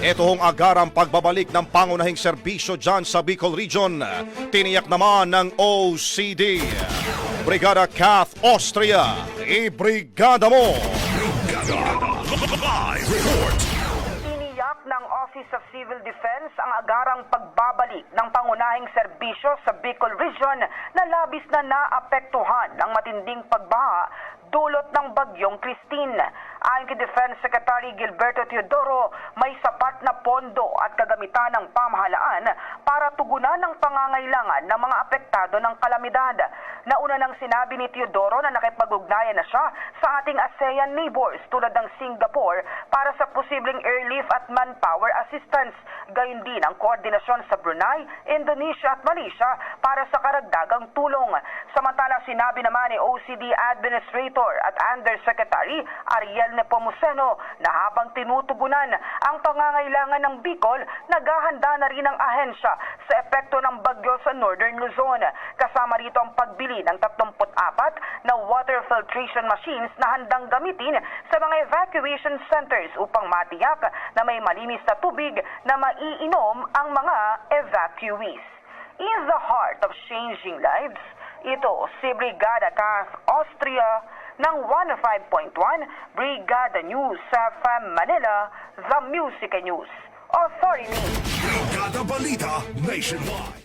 Ito hong agarang pagbabalik ng pangunahing serbisyo dyan sa Bicol Region. Tiniyak naman ng OCD. Brigada Kath Austria, i-brigada mo! Live report. Ng Office of Civil Defense ang agarang pagbabalik ng pangunahing serbisyo sa Bicol Region na labis na naapektuhan ng matinding pagbaha dulot ng bagyong Christine. Ayon kay Defense Secretary Gilberto Teodoro, may sapat na pondo at kagamitan ng pamahalaan para tugunan ang pangangailangan ng mga apektado ng kalamidad. Nauna nang sinabi ni Teodoro na nakipag-ugnayan na siya sa ating ASEAN neighbors tulad ng Singapore para sa posibleng airlift at manpower assistance. Gayon din ang koordinasyon sa Brunei, Indonesia at Malaysia para sa karagdagang tulong. Samantala sinabi naman ni OCD Administrator at Undersecretary Ariel Nepomuceno na habang tinutugunan ang pangangailangan ng Bicol, naghahanda na rin ang ahensya sa epekto ng bagyo sa Northern Luzon. Kasama rito ang pagbili ng 34 na water filtration machines na handang gamitin sa mga evacuation centers upang matiyak na may malinis na tubig na maiinom ang mga evacuees. In the heart of changing lives, ito si Brigada Kath Austria ng 105.1 Brigada News sa FM Manila, The Music News Authority. Brigada Balita Nationwide.